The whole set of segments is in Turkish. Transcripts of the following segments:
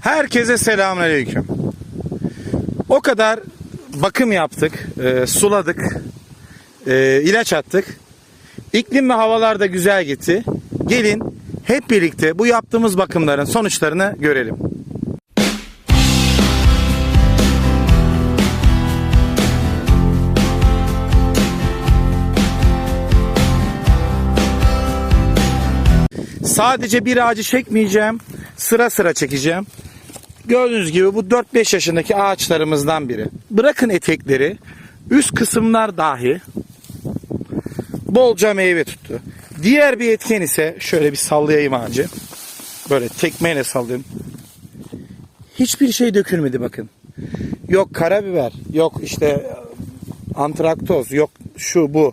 Herkese selamünaleyküm. O kadar bakım yaptık, e, suladık, e, ilaç attık. İklim ve havalar da güzel gitti. Gelin hep birlikte bu yaptığımız bakımların sonuçlarını görelim. Sadece bir ağacı çekmeyeceğim. Sıra sıra çekeceğim. Gördüğünüz gibi bu 4-5 yaşındaki ağaçlarımızdan biri. Bırakın etekleri, üst kısımlar dahi bolca meyve tuttu. Diğer bir etken ise şöyle bir sallayayım ağacı. Böyle tekmeyle sallayayım. Hiçbir şey dökülmedi bakın. Yok karabiber, yok işte antraktoz, yok şu bu.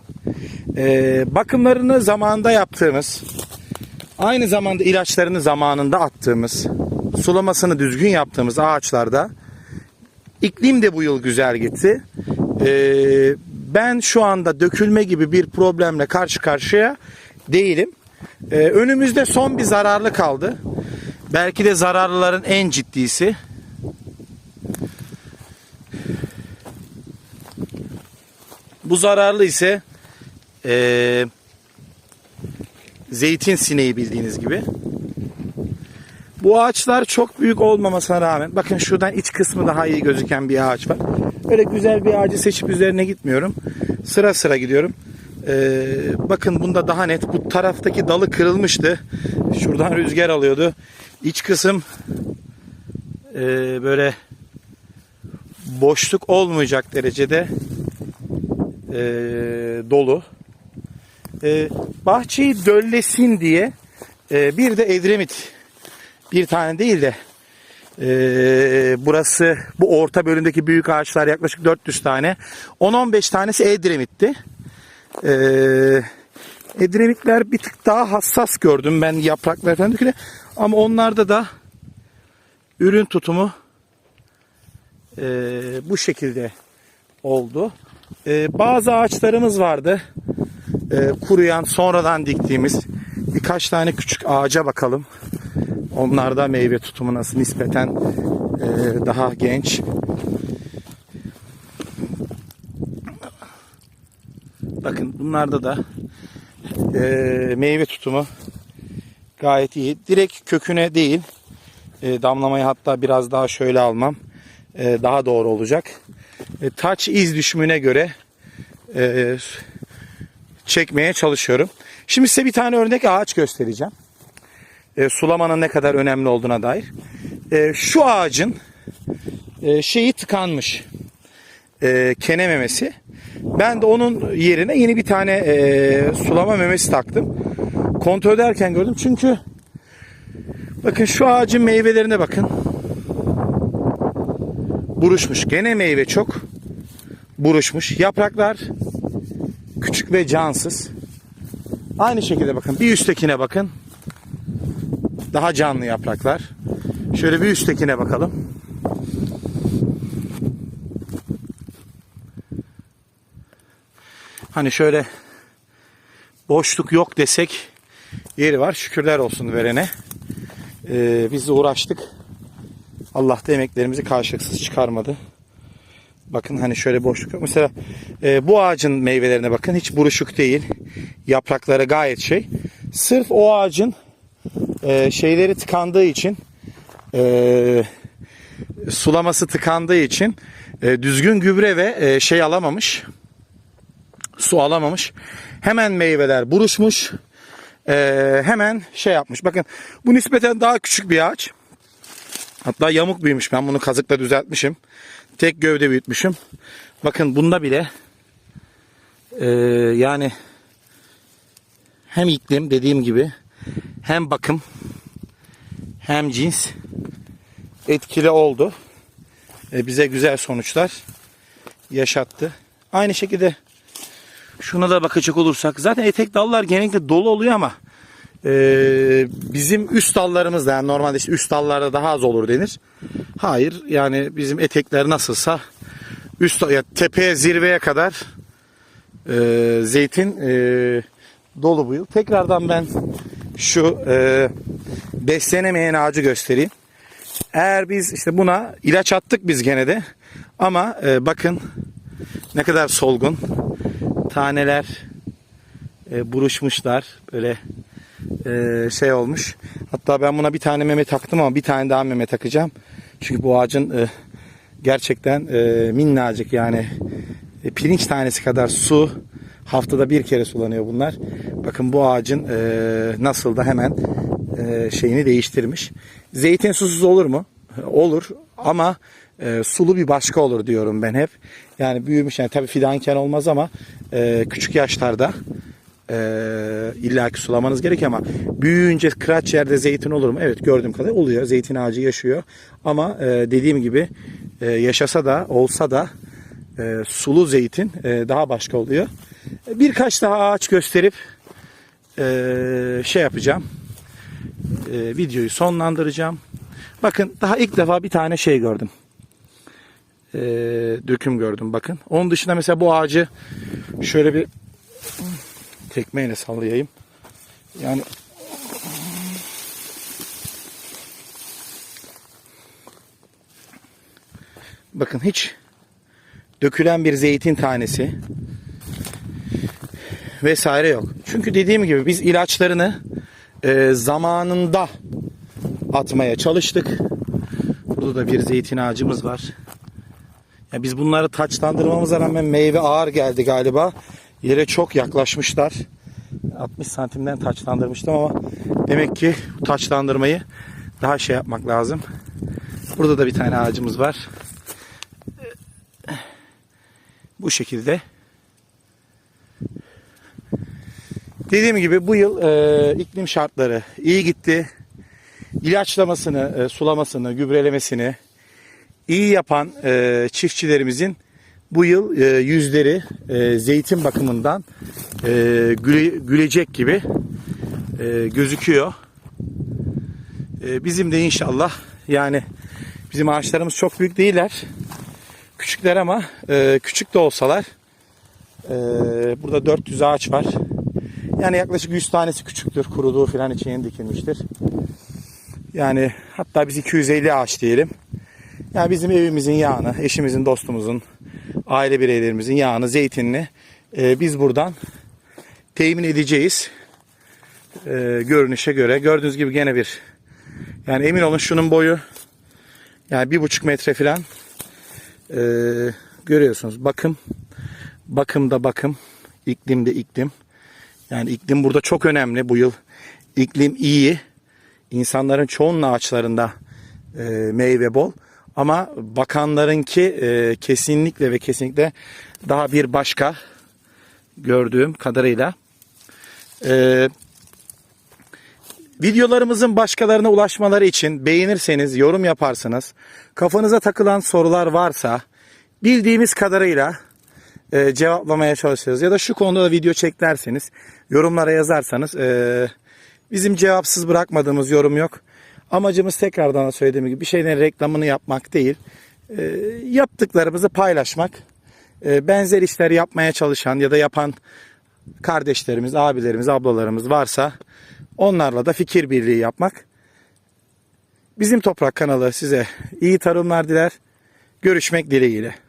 Ee, bakımlarını zamanında yaptığımız, aynı zamanda ilaçlarını zamanında attığımız, sulamasını düzgün yaptığımız ağaçlarda iklim de bu yıl güzel gitti. Ee, ben şu anda dökülme gibi bir problemle karşı karşıya değilim. Ee, önümüzde son bir zararlı kaldı. Belki de zararlıların en ciddisi. Bu zararlı ise eee, zeytin sineği bildiğiniz gibi. Bu ağaçlar çok büyük olmamasına rağmen bakın şuradan iç kısmı daha iyi gözüken bir ağaç var. Öyle güzel bir ağacı seçip üzerine gitmiyorum. Sıra sıra gidiyorum. Ee, bakın bunda daha net. Bu taraftaki dalı kırılmıştı. Şuradan rüzgar alıyordu. İç kısım ee, böyle boşluk olmayacak derecede ee, dolu. Ee, bahçeyi döllesin diye ee, bir de edremit bir tane değil de ee, burası bu orta bölümdeki büyük ağaçlar yaklaşık 400 tane 10-15 tanesi edremitti. Ee, edremitler bir tık daha hassas gördüm ben yapraklar falan döküle ama onlarda da ürün tutumu ee, bu şekilde oldu. Ee, bazı ağaçlarımız vardı ee, kuruyan sonradan diktiğimiz birkaç tane küçük ağaca bakalım. Onlarda meyve tutumu nasıl nispeten e, daha genç. Bakın bunlarda da e, meyve tutumu gayet iyi. Direkt köküne değil e, damlamayı hatta biraz daha şöyle almam e, daha doğru olacak. E, taç iz düşümüne göre e, çekmeye çalışıyorum. Şimdi size bir tane örnek ağaç göstereceğim e, sulamanın ne kadar önemli olduğuna dair. E, şu ağacın e, şeyi tıkanmış. E, kene memesi. Ben de onun yerine yeni bir tane e, sulama memesi taktım. Kontrol ederken gördüm çünkü bakın şu ağacın meyvelerine bakın. Buruşmuş. Gene meyve çok. Buruşmuş. Yapraklar küçük ve cansız. Aynı şekilde bakın. Bir üsttekine bakın daha canlı yapraklar. Şöyle bir üsttekine bakalım. Hani şöyle boşluk yok desek yeri var. Şükürler olsun verene. Ee, biz de uğraştık. Allah da emeklerimizi karşılıksız çıkarmadı. Bakın hani şöyle boşluk yok. Mesela e, bu ağacın meyvelerine bakın. Hiç buruşuk değil. Yaprakları gayet şey. Sırf o ağacın e, şeyleri tıkandığı için e, sulaması tıkandığı için e, düzgün gübre ve e, şey alamamış su alamamış. Hemen meyveler buruşmuş. E, hemen şey yapmış. Bakın bu nispeten daha küçük bir ağaç. Hatta yamuk büyümüş. Ben bunu kazıkla düzeltmişim. Tek gövde büyütmüşüm. Bakın bunda bile e, yani hem iklim dediğim gibi hem bakım hem cins etkili oldu. E, bize güzel sonuçlar yaşattı. Aynı şekilde şuna da bakacak olursak zaten etek dallar genellikle dolu oluyor ama e, bizim üst dallarımız da yani normalde işte üst dallarda daha az olur denir. Hayır yani bizim etekler nasılsa üst ya tepeye zirveye kadar e, zeytin e, dolu bu yıl. Tekrardan ben şu e, beslenemeyen ağacı göstereyim. Eğer biz işte buna ilaç attık biz gene de ama e, bakın ne kadar solgun taneler e, buruşmuşlar böyle e, şey olmuş. Hatta ben buna bir tane meme taktım ama bir tane daha meme takacağım. Çünkü bu ağacın e, gerçekten e, minnacık yani e, pirinç tanesi kadar su haftada bir kere sulanıyor bunlar. Bakın bu ağacın e, nasıl da hemen e, şeyini değiştirmiş. Zeytin susuz olur mu? Olur ama e, sulu bir başka olur diyorum ben hep. Yani büyümüş yani tabii fidanken olmaz ama e, küçük yaşlarda e, illaki sulamanız gerekiyor ama büyüyünce kıraç yerde zeytin olur mu? Evet gördüğüm kadar oluyor. Zeytin ağacı yaşıyor. Ama e, dediğim gibi e, yaşasa da olsa da e, sulu zeytin e, daha başka oluyor. Birkaç daha ağaç gösterip e, şey yapacağım. E, videoyu sonlandıracağım. Bakın daha ilk defa bir tane şey gördüm. E, döküm gördüm bakın. Onun dışında mesela bu ağacı şöyle bir tekmeyle sallayayım. Yani bakın hiç dökülen bir zeytin tanesi vesaire yok. Çünkü dediğim gibi biz ilaçlarını e, zamanında atmaya çalıştık. Burada da bir zeytin ağacımız var. Ya biz bunları taçlandırmamıza rağmen meyve ağır geldi galiba. Yere çok yaklaşmışlar. 60 santimden taçlandırmıştım ama demek ki taçlandırmayı daha şey yapmak lazım. Burada da bir tane ağacımız var. Bu şekilde. Dediğim gibi bu yıl e, iklim şartları iyi gitti. İlaçlamasını, e, sulamasını, gübrelemesini iyi yapan e, çiftçilerimizin bu yıl e, yüzleri e, zeytin bakımından e, güle, gülecek gibi e, gözüküyor. E, bizim de inşallah yani bizim ağaçlarımız çok büyük değiller. Küçükler ama e, küçük de olsalar e, burada 400 ağaç var. Yani yaklaşık 100 tanesi küçüktür. Kuruduğu falan için yeni dikilmiştir. Yani hatta biz 250 ağaç diyelim. Yani bizim evimizin yağını, eşimizin, dostumuzun, aile bireylerimizin yağını, zeytinini e, biz buradan temin edeceğiz. E, görünüşe göre. Gördüğünüz gibi gene bir yani emin olun şunun boyu yani bir buçuk metre falan e, görüyorsunuz. Bakım bakımda bakım iklimde iklim. Yani iklim burada çok önemli bu yıl. İklim iyi. İnsanların çoğunun ağaçlarında e, meyve bol. Ama bakanlarınki e, kesinlikle ve kesinlikle daha bir başka gördüğüm kadarıyla. E, videolarımızın başkalarına ulaşmaları için beğenirseniz, yorum yaparsanız, kafanıza takılan sorular varsa bildiğimiz kadarıyla e, cevaplamaya çalışıyoruz. Ya da şu konuda da video çek derseniz, yorumlara yazarsanız e, bizim cevapsız bırakmadığımız yorum yok. Amacımız tekrardan da söylediğim gibi bir şeylerin reklamını yapmak değil. E, yaptıklarımızı paylaşmak. E, benzer işler yapmaya çalışan ya da yapan kardeşlerimiz, abilerimiz, ablalarımız varsa onlarla da fikir birliği yapmak. Bizim Toprak kanalı size iyi tarımlar diler. Görüşmek dileğiyle.